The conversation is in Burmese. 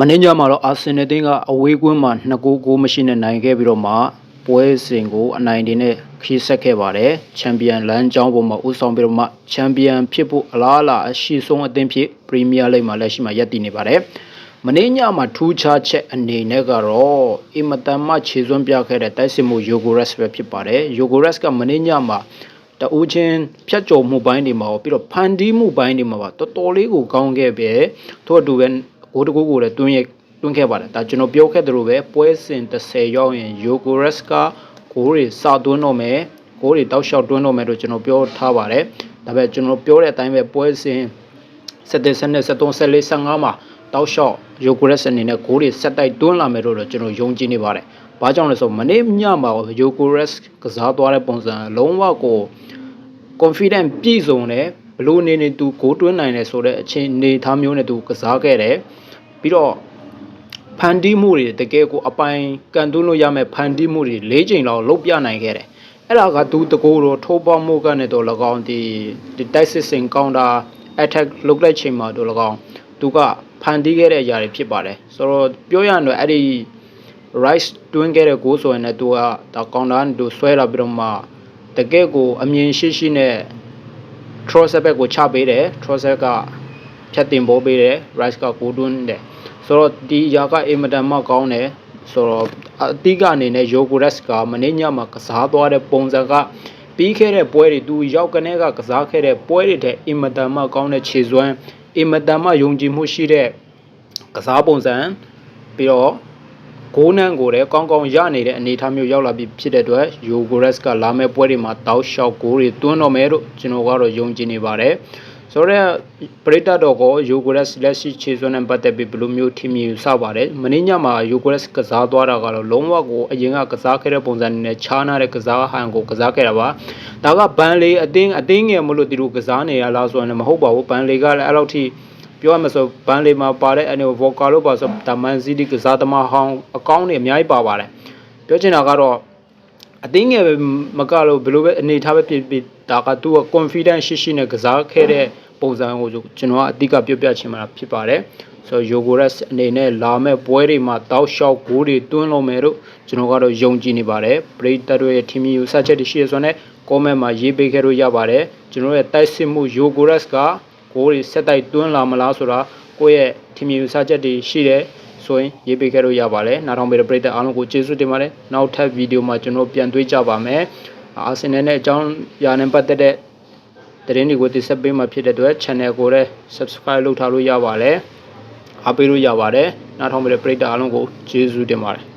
မနေ့ညမှာတော့အာဆင်နယ်တင်းကအဝေးကွင်းမှာ2ဂိုးဂိုးမရှိနဲ့နိုင်ခဲ့ပြီးတော့မှပွဲစဉ်ကိုအနိုင်တင်နဲ့ခီးဆက်ခဲ့ပါတယ်ချန်ပီယံလမ်းကြောင်းပေါ်မှာဦးဆောင်ပြီးတော့မှချန်ပီယံဖြစ်ဖို့အလားအလာအရှိဆုံးအသင်းဖြစ်ပရီးမီးယားလိဂ်မှာလက်ရှိမှာရပ်တည်နေပါတယ်မနေ့ညမှာထူးခြားချက်အနေနဲ့ကတော့အင်မတန်မှခြေစွမ်းပြခဲ့တဲ့တိုက်စစ်မှုယိုဂိုရက်စ်ပဲဖြစ်ပါတယ်ယိုဂိုရက်စ်ကမနေ့ညမှာတဦးချင်းဖြတ်ကျော်မှုပိုင်းတွေမှာရောပြီးတော့ဖန်တီးမှုပိုင်းတွေမှာပါတော်တော်လေးကိုကောင်းခဲ့ပဲထို့အတူပဲ ဂိုးတကူကိုလည်းတွင်းရတွင်းခဲ့ပါတယ်ဒါကျွန်တော်ပြောခဲ့သလိုပဲပွဲစဉ်30ရောက်ရင် Yogoresk ကဂိုးတွေစသွင်းတော့မယ်ဂိုးတွေတောက်လျှောက်တွင်းတော့မယ်လို့ကျွန်တော်ပြောထားပါတယ်ဒါပေမဲ့ကျွန်တော်ပြောတဲ့အတိုင်းပဲပွဲစဉ်7 7 73 14 15မှာတောက်လျှောက် Yogoresk အနေနဲ့ဂိုးတွေဆက်တိုက်တွင်းလာမယ်လို့တော့ကျွန်တော်ယုံကြည်နေပါတယ်ဘာကြောင့်လဲဆိုတော့မနေ့ညမှာ Yogoresk ကစားသွားတဲ့ပုံစံလုံးဝကို confident ပြည့်စုံတယ်ဘ လို့အနေနဲ့သူဂိုးတွင်းနိုင်တယ်ဆိုတဲ့အခြေအနေထားမျိုးနဲ့သူကစားခဲ့တယ်ပြီးတော့ဖန်တီးမှုတွေတကယ်ကိုအပိုင်ကန်သွင်းလို့ရမယ့်ဖန်တီးမှုတွေ၄ချိန်လောက်လုပ်ပြနိုင်ခဲ့တယ်အဲ့ဒါကသူတကိုယ်တော့ထိုးပေါမှုကနေတော့၎င်းဒီဒီတိုက်စစ်စင်ကောင်တာ attack လုပ်လိုက်ချိန်မှာတော့၎င်းသူကဖန်တီးခဲ့တဲ့အရာတွေဖြစ်ပါတယ်ဆိုတော့ပြောရရင်တော့အဲ့ဒီ rice တွင်းခဲ့တဲ့ဂိုးဆိုရင်လည်းသူကဒါကောင်တာကနေသူဆွဲလာပြီးတော့မှတကယ်ကိုအမြင်ရှိရှိနဲ့ Trossard ဘက်ကိုချပေးတယ် Trossard ကဖြတ်တင်ပိုးပေးတယ် Rice ကကိုတွန်းတယ်ဆိုတော့ဒီရာကအင်မတန်မှကောင်းတယ်ဆိုတော့အတိကအနေနဲ့ Yogoresk ကမနေ့ညမှာကစားသွားတဲ့ပုံစံကပြီးခဲ့တဲ့ပွဲတွေသူရောက်ကနေကကစားခဲ့တဲ့ပွဲတွေတဲ့အင်မတန်မှကောင်းတဲ့ခြေစွမ်းအင်မတန်မှယုံကြည်မှုရှိတဲ့ကစားပုံစံပြီးတော့ ဂိုးနန်းကိုလည်းကောင်းကောင်းရနေတဲ့အနေအထားမျိုးရောက်လာပြီဖြစ်တဲ့အတွက် Yogoresk ကလာမဲ့ပွဲတွေမှာတောက်လျှောက်ဂိုးတွေတွန်းတော့မယ်လို့ကျွန်တော်ကတော့ယုံကြည်နေပါတယ်ဆိုတော့ပရိသတ်တော်ကို Yogoresk လက်ရှိခြေစွမ်းနဲ့ပတ်သက်ပြီးဘယ်လိုမျိုးထင်မြင်ယူဆပါတယ်မင်းညမှာ Yogoresk ကစားသွားတာကတော့လုံးဝကိုအရင်ကကစားခဲ့တဲ့ပုံစံနဲ့ခြားနာတဲ့ကစားဟန်ကိုကစားခဲ့တာပါဒါကဘန်လေးအတင်းအတင်းငယ်မလို့ဒီလိုကစားနေရလားဆိုရင်မဟုတ်ပါဘူးဘန်လေးကလည်းအဲ့လောက်ထိ ပြောရမဆိုဘန်လီမှာပါတဲ့အနေဗောကာလို့ပါဆိုဒါမန်စီတီကစားသမားဟောင်းအကောင့်တွေအများကြီးပါပါတယ်ပြောချင်တာကတော့အသိငယ်ပဲမကလို့ဘယ်လိုပဲအနေထားပဲဖြစ်ဖြစ်ဒါကသူက confidence ရှိရှိနဲ့ကစားခဲ့တဲ့ပုံစံကိုကျွန်တော်ကအဓိကပြောပြချင်မှာဖြစ်ပါတယ်ဆိုတော့ Yogorex အနေနဲ့လာမဲ့ပွဲတွေမှာတောက်လျှောက်ဂိုးတွေတွန်းလို့မယ်လို့ကျွန်တော်ကတော့ယုံကြည်နေပါတယ်ပရိသတ်တို့ရဲ့ team ယူဆချက်တွေရှိရဆိုတော့ comment မှာရေးပေးခဲ့လို့ရပါတယ်ကျွန်တော်ရဲ့တိုက်စစ်မှု Yogorex က ဂိုးတွေဆက်တိုက်တွန်းလာမလားဆိုတာကိုယ့်ရဲ့ team ယူဆချက်တွေရှိတယ်ဆိုရင်ရေးပေးခဲ့လို့ရပါတယ်နားထောင်ပေးတဲ့ပရိသတ်အားလုံးကိုကျေးဇူးတင်ပါတယ်နောက်ထပ်ဗီဒီယိုမှာကျွန်တော်ပြန်တွေ့ကြပါမယ်အာဆင်နယ်နဲ့အကြောင်းအရာနဲ့ပတ်သက်တဲ့သတင်းတွေကိုတိဆက်ပေးမှာဖြစ်တဲ့အတွက် channel ကိုလည်း subscribe လုပ်ထားလို့ရပါတယ်အားပေးလို့ရပါတယ်နားထောင်ပေးတဲ့ပရိသတ်အားလုံးကိုကျေးဇူးတင်ပါတယ်